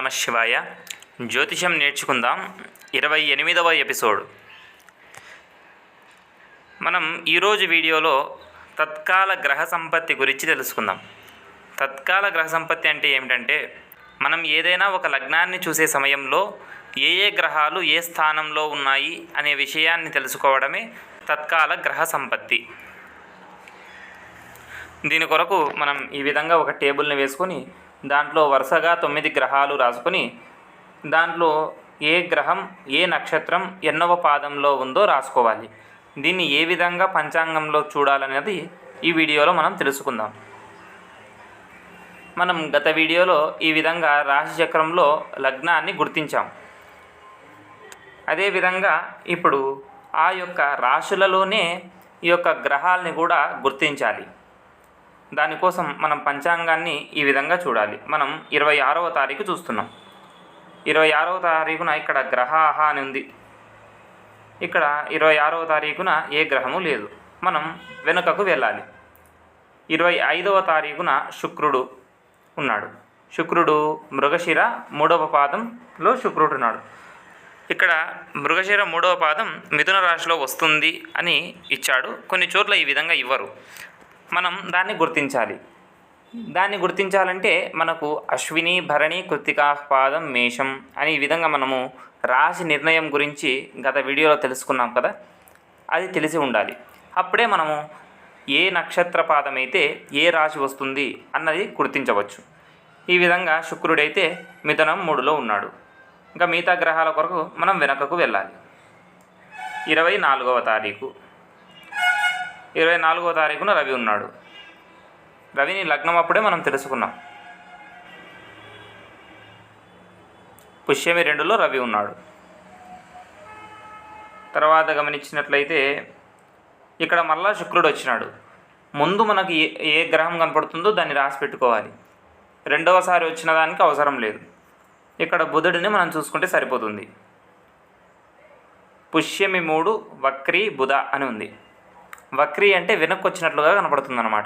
నమ శివాయ. జ్యోతిషం నేర్చుకుందాం. ఇరవై ఎనిమిదవ ఎపిసోడ్. మనం ఈరోజు వీడియోలో తత్కాల గ్రహ సంపత్తి గురించి తెలుసుకుందాం. తత్కాల గ్రహ సంపత్తి అంటే ఏమిటంటే మనం ఏదైనా ఒక లగ్నాన్ని చూసే సమయంలో ఏ ఏ గ్రహాలు ఏ స్థానంలో ఉన్నాయి అనే విషయాన్ని తెలుసుకోవడమే తత్కాల గ్రహ సంపత్తి. దీని కొరకు మనం ఈ విధంగా ఒక టేబుల్ని వేసుకొని దాంట్లో వరుసగా తొమ్మిది గ్రహాలు రాసుకొని దాంట్లో ఏ గ్రహం ఏ నక్షత్రం ఎన్నవ పాదంలో ఉందో రాసుకోవాలి. దీన్ని ఏ విధంగా పంచాంగంలో చూడాలనేది ఈ వీడియోలో మనం తెలుసుకుందాం. మనం గత వీడియోలో ఈ విధంగా రాశి చక్రంలో లగ్నాన్ని గుర్తించాం. అదేవిధంగా ఇప్పుడు ఆ యొక్క రాశులలోనే ఈ యొక్క గ్రహాలని కూడా గుర్తించాలి. దానికోసం మనం పంచాంగాన్ని ఈ విధంగా చూడాలి. మనం ఇరవై ఆరవ తారీఖు చూస్తున్నాం. ఇరవై ఆరవ తారీఖున ఇక్కడ గ్రహాహ అని ఉంది. ఇక్కడ ఇరవై ఆరవ తారీఖున ఏ గ్రహము లేదు. మనం వెనుకకు వెళ్ళాలి. ఇరవై ఐదవ తారీఖున శుక్రుడు ఉన్నాడు. శుక్రుడు మృగశిర మూడవ పాదంలో శుక్రుడు ఉన్నాడు. ఇక్కడ మృగశిర మూడవ పాదం మిథున రాశిలో వస్తుంది అని ఇచ్చాడు. కొన్ని చోట్ల ఈ విధంగా ఇవ్వరు. మనం దాన్ని గుర్తించాలి. దాన్ని గుర్తించాలంటే మనకు అశ్విని భరణి కృతికాపాదం మేషం అని ఈ విధంగా మనము రాశి నిర్ణయం గురించి గత వీడియోలో తెలుసుకున్నాం కదా అది తెలిసి ఉండాలి. అప్పుడే మనము ఏ నక్షత్ర పాదం అయితే ఏ రాశి వస్తుంది అన్నది గుర్తించవచ్చు. ఈ విధంగా శుక్రుడైతే మిథునం మూడులో ఉన్నాడు. ఇంకా మిగతా గ్రహాల కొరకు మనం వెనకకు వెళ్ళాలి. ఇరవై నాలుగవ తారీఖు. ఇరవై నాలుగో తారీఖున రవి ఉన్నాడు. రవిని లగ్నం అప్పుడే మనం తెలుసుకున్నాం. పుష్యమి రెండులో రవి ఉన్నాడు. తర్వాత గమనించినట్లయితే ఇక్కడ మళ్ళా శుక్రుడు వచ్చినాడు. ముందు మనకి ఏ ఏ గ్రహం కనపడుతుందో దాన్ని రాసి పెట్టుకోవాలి. రెండవసారి వచ్చిన దానికి అవసరం లేదు. ఇక్కడ బుధుడిని మనం చూసుకుంటే సరిపోతుంది. పుష్యమి మూడు వక్రీ బుధ అని ఉంది. వక్రీ అంటే వెనక్కి వచ్చినట్లుగా కనపడుతుంది అనమాట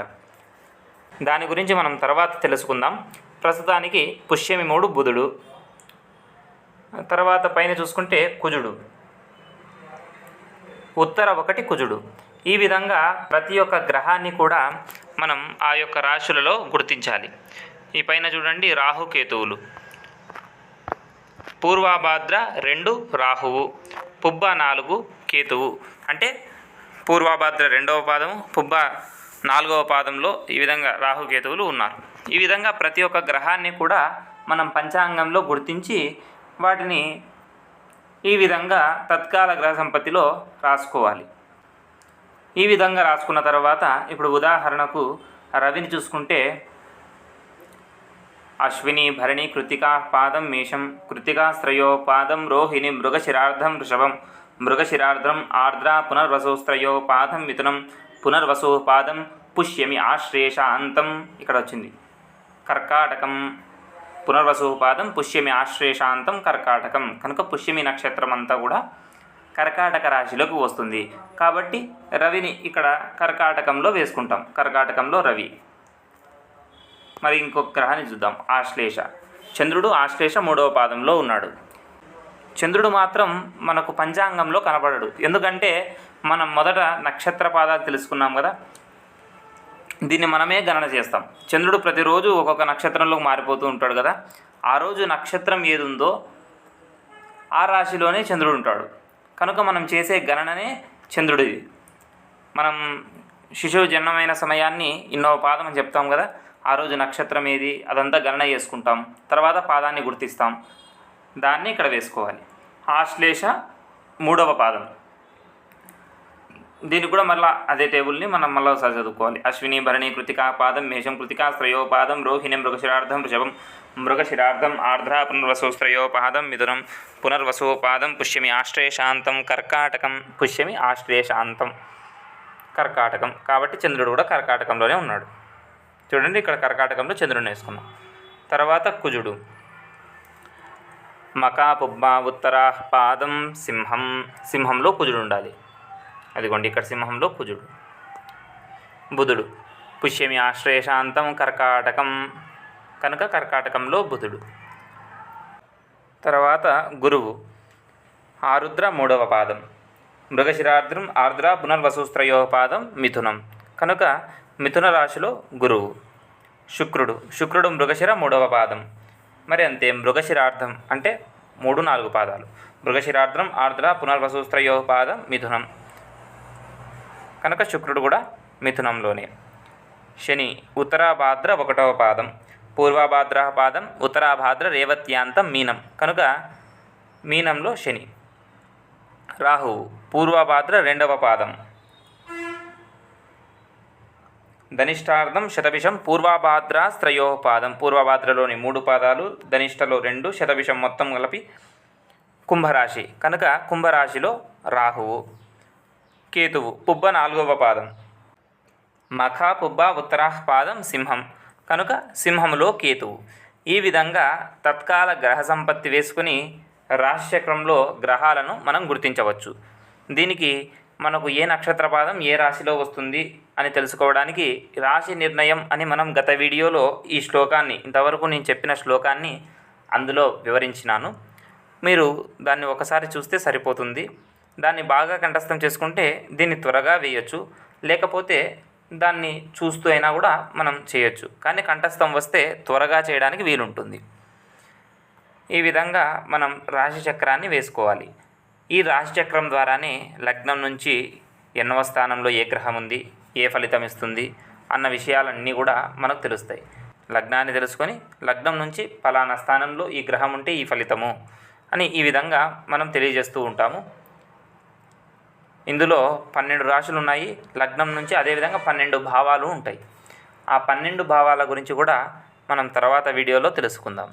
దాని గురించి మనం తర్వాత తెలుసుకుందాం. ప్రస్తుతానికి పుష్యమి మూడు బుధుడు. తర్వాత పైన చూసుకుంటే కుజుడు. ఉత్తర ఒకటి కుజుడు. ఈ విధంగా ప్రతి ఒక్క గ్రహాన్ని కూడా మనం ఆ యొక్క రాశులలో గుర్తించాలి. ఈ పైన చూడండి రాహుకేతువులు పూర్వాభాద్ర రెండు రాహువు. పుబ్బ నాలుగు కేతువు. అంటే పూర్వాభాద్ర రెండవ పాదము పుబ్బ నాలుగవ పాదంలో ఈ విధంగా రాహుకేతువులు ఉన్నారు. ఈ విధంగా ప్రతి ఒక్క గ్రహాన్ని కూడా మనం పంచాంగంలో గుర్తించి వాటిని ఈ విధంగా తత్కాల గ్రహ సంపత్తిలో రాసుకోవాలి. ఈ విధంగా రాసుకున్న తర్వాత ఇప్పుడు ఉదాహరణకు రవిని చూసుకుంటే అశ్విని భరణి కృతికా పాదం మేషం కృతికా శ్రయో పాదం రోహిణి మృగశిరార్ధం వృషభం మృగశిరార్ధం ఆర్ద్ర పునర్వసోస్త్రయో పాదం మిథునం పునర్వసో పాదం పుష్యమి ఆశ్లేష అంతం ఇక్కడ వచ్చింది. కర్కాటకం పునర్వసు పాదం పుష్యమి ఆశ్లేషాంతం కర్కాటకం. కనుక పుష్యమి నక్షత్రం అంతా కూడా కర్కాటక రాశిలోకి వస్తుంది. కాబట్టి రవిని ఇక్కడ కర్కాటకంలో వేసుకుంటాం. కర్కాటకంలో రవి. మరి ఇంకొక గ్రహాన్ని చూద్దాం. ఆశ్లేష. చంద్రుడు ఆశ్లేష మూడవ పాదంలో ఉన్నాడు. చంద్రుడు మాత్రం మనకు పంచాంగంలో కనబడడు. ఎందుకంటే మనం మొదట నక్షత్ర పాదాలు తెలుసుకున్నాం కదా. దీన్ని మనమే గణన చేస్తాం. చంద్రుడు ప్రతిరోజు ఒక్కొక్క నక్షత్రంలో మారిపోతూ ఉంటాడు కదా. ఆ రోజు నక్షత్రం ఏది ఉందో ఆ రాశిలోనే చంద్రుడు ఉంటాడు. కనుక మనం చేసే గణననే చంద్రుడిది. మనం శిశువు జన్మమైన సమయాన్ని ఇన్నో పాదం అని చెప్తాం కదా. ఆ రోజు నక్షత్రం ఏది? అదంతా గణన చేసుకుంటాం. తర్వాత పాదాన్ని గుర్తిస్తాం. దాన్ని ఇక్కడ వేసుకోవాలి. ఆశ్లేష మూడవ పాదం. దీన్ని కూడా మళ్ళీ అదే టేబుల్ని మనం మళ్ళీ ఒకసారి చదువుకోవాలి. అశ్విని భరణి కృతికా పాదం మేషం కృతికా శ్రయోపాదం రోహిణి మృగశిరార్థం వృషభం మృగశిరార్థం ఆర్ద్ర పునర్వసుస్త్రయోపాదం మిథునం పునర్వసోపాదం పుష్యమి ఆశ్రయశాంతం కర్కాటకం పుష్యమి ఆశ్రయశాంతం కర్కాటకం. కాబట్టి చంద్రుడు కూడా కర్కాటకంలోనే ఉన్నాడు. చూడండి ఇక్కడ కర్కాటకంలో చంద్రుడిని వేసుకున్నాం. తర్వాత కుజుడు. మకాపుబ్బ ఉత్తరా పాదం సింహం సింహంలో కుజుడు ఉండాలి. అదిగోండి ఇక్కడ సింహంలో కుజుడు. బుధుడు. పుష్యమి ఆశ్రయశాంతం కర్కాటకం. కనుక కర్కాటకంలో బుధుడు. తర్వాత గురువు. ఆరుద్ర మూడవ పాదం. మృగశిరార్ద్రం ఆర్ద్ర పునర్వసుస్త్రయో పాదం మిథునం. కనుక మిథున రాశిలో గురువు. శుక్రుడు. శుక్రుడు మృగశిర మూడవ పాదం. మరి అంతే మృగశిరార్థం అంటే మూడు నాలుగు పాదాలు. మృగశిరార్థం ఆర్ద్ర పునర్వసుస్త్రయో పాదం మిథునం. కనుక శుక్రుడు కూడా మిథునంలోనే. శని ఉత్తరాభాద్ర ఒకటవ పాదం పూర్వభాద్ర పాదం ఉత్తరాభాద్ర రేవత్యాంతం మీనం. కనుక మీనంలో శని. రాహువు పూర్వభాద్ర రెండవ పాదం. ధనిష్టార్థం శతభిషం పూర్వాభాద్ర స్త్రయోపాదం. పూర్వభాద్రలోని మూడు పాదాలు ధనిష్టలో రెండు శతభిషం మొత్తం కలిపి కుంభరాశి. కనుక కుంభరాశిలో రాహువు కేతువు పుబ్బ నాలుగవ పాదం. మఖ పుబ్బ ఉత్తరాహ్ పాదం సింహం. కనుక సింహంలో కేతువు. ఈ విధంగా తత్కాల గ్రహ సంపత్తి వేసుకుని రాశిచక్రంలో గ్రహాలను మనం గుర్తించవచ్చు. దీనికి మనకు ఏ నక్షత్ర పాదం ఏ రాశిలో వస్తుంది అని తెలుసుకోవడానికి రాశి నిర్ణయం అని మనం గత వీడియోలో ఈ శ్లోకాన్ని ఇంతవరకు నేను చెప్పిన శ్లోకాన్ని అందులో వివరించినాను. మీరు దాన్ని ఒకసారి చూస్తే సరిపోతుంది. దాన్ని బాగా కంఠస్థం చేసుకుంటే దీన్ని త్వరగా వేయచ్చు. లేకపోతే దాన్ని చూస్తూ అయినా కూడా మనం చేయొచ్చు. కానీ కంఠస్థం వస్తే త్వరగా చేయడానికి వీలుంటుంది. ఈ విధంగా మనం రాశి చక్రాన్ని వేసుకోవాలి. ఈ రాశి చక్రం ద్వారానే లగ్నం నుంచి ఎన్నవ స్థానంలో ఏ గ్రహం ఉంది ఏ ఫలితం ఇస్తుంది అన్న విషయాలన్నీ కూడా మనకు తెలుస్తాయి. లగ్నాన్ని తెలుసుకొని లగ్నం నుంచి ఫలానా స్థానంలో ఈ గ్రహం ఉంటే ఈ ఫలితము అని ఈ విధంగా మనం తెలియజేస్తూ ఉంటాము. ఇందులో పన్నెండు రాశులు ఉన్నాయి. లగ్నం నుంచి అదేవిధంగా పన్నెండు భావాలు ఉంటాయి. ఆ పన్నెండు భావాల గురించి కూడా మనం తర్వాత వీడియోలో తెలుసుకుందాం.